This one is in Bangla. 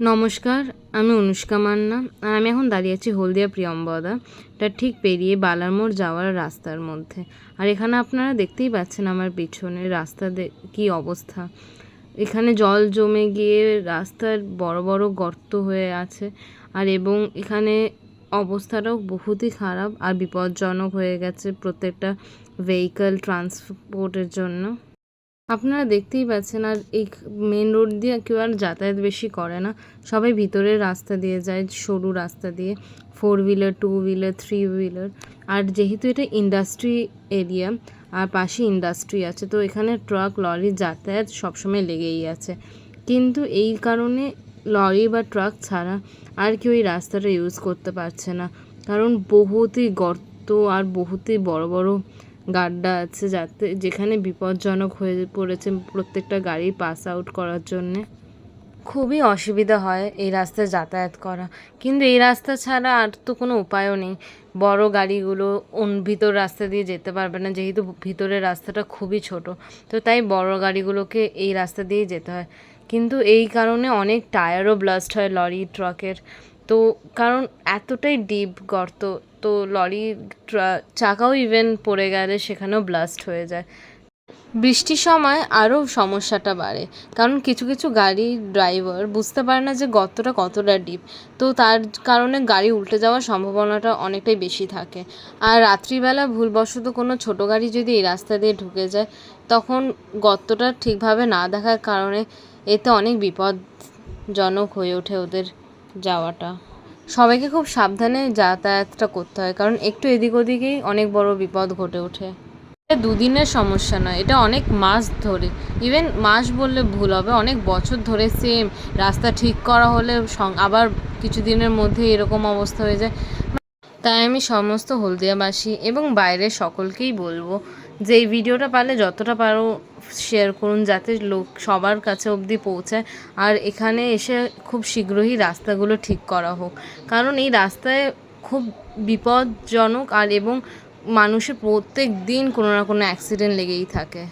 নমস্কার, আমি অনুষ্কা মান্না আর আমি এখন দাঁড়িয়ে আছি হলদিয়া প্রিয়ম্বদা, এটা ঠিক পেরিয়ে বালারমোড় যাওয়ার রাস্তার মধ্যে। আর এখানে আপনারা দেখতেই পাচ্ছেন আমার পিছনে রাস্তা কি অবস্থা। এখানে জল জমে গিয়ে রাস্তার বড় বড় গর্ত হয়ে আছে আর এবং এখানে অবস্থাটাও বহুতই খারাপ আর বিপজ্জনক হয়ে গেছে প্রত্যেকটা ভেহিকল ট্রান্সপোর্টের জন্য। আপনারা দেখতেই পাচ্ছেন, আর এই মেন রোড দিয়ে কেউ আর যাতায়াত বেশি করে না। সবাই ভিতরের রাস্তা দিয়ে যায়, সরু রাস্তা দিয়ে। Four wheeler two wheeler three wheeler আর যেহেতু এটা ইন্ডাস্ট্রি এরিয়া আর পাশে ইন্ডাস্ট্রি আছে, তো এখানে ট্রাক লরি যাতায়াত সবসময় লেগেই আছে। কিন্তু এই কারণে লরি বা ট্রাক ছাড়া আর কেউ এই রাস্তাটা ইউজ করতে পারছে না। কারণ বহুতই গর্ত আর বহুতই বড় বড় গাড্ডা আছে যাতে, যেখানে বিপজ্জনক হয়ে পড়েছে প্রত্যেকটা গাড়ি পাস আউট করার জন্যে। খুবই অসুবিধা হয় এই রাস্তায় যাতায়াত করা। কিন্তু এই রাস্তা ছাড়া আর তো কোনো উপায়ও নেই। বড় গাড়িগুলো ভিতর রাস্তা দিয়ে যেতে পারবে না, যেহেতু ভিতরের রাস্তাটা খুবই ছোট। তো তাই বড় গাড়িগুলোকে এই রাস্তা দিয়েই যেতে হয়। কিন্তু এই কারণে অনেক টায়ারও ব্লাস্ট হয় লরি ট্রাকের তো কারণ এতটাই ডিপ গর্ত, তো লরি চাকাও ইভেন পড়ে গেলে সেখানেও ব্লাস্ট হয়ে যায়। বৃষ্টির সময় আরও সমস্যাটা বাড়ে, কারণ কিছু কিছু গাড়ি ড্রাইভার বুঝতে পারে না যে গর্তটা কতটা ডিপ তো তার কারণে গাড়ি উল্টে যাওয়ার সম্ভাবনাটা অনেকটাই বেশি থাকে। আর রাত্রিবেলা ভুলবশত কোনো ছোটো গাড়ি যদি এই রাস্তা দিয়ে ঢুকে যায়, তখন গর্তটা ঠিকভাবে না দেখার কারণে এতে অনেক বিপদজনক হয়ে ওঠে ওদের। যাওয়াটা। সবাইকে খুব সাবধানে যাতায়াতটা করতে হয়, কারণ একটু এদিক ওদিকেই অনেক বড় বিপদ ঘটে ওঠে। এটা দুদিনের সমস্যা নয়, এটা অনেক মাস ধরে। ইভেন মাস বললে ভুল হবে, অনেক বছর ধরে সেম রাস্তা ঠিক করা হলে আবার কিছুদিনের মধ্যে এরকম অবস্থা হয়ে যায়। তাই আমি সমস্ত হলদিয়াবাসী এবং বাইরের সকলকেই বলব যে এই ভিডিওটা পারলে যতটা পারো শেয়ার করুন যাতে লোক সবার কাছে অবধি পৌঁছায়। আর এখানে এসে খুব শীঘ্রই রাস্তাগুলো ঠিক করা হোক। কারণ এই রাস্তায় খুব বিপজ্জনক আর এবং মানুষের প্রত্যেক দিন কোনো না কোনো অ্যাক্সিডেন্ট লেগেই থাকে।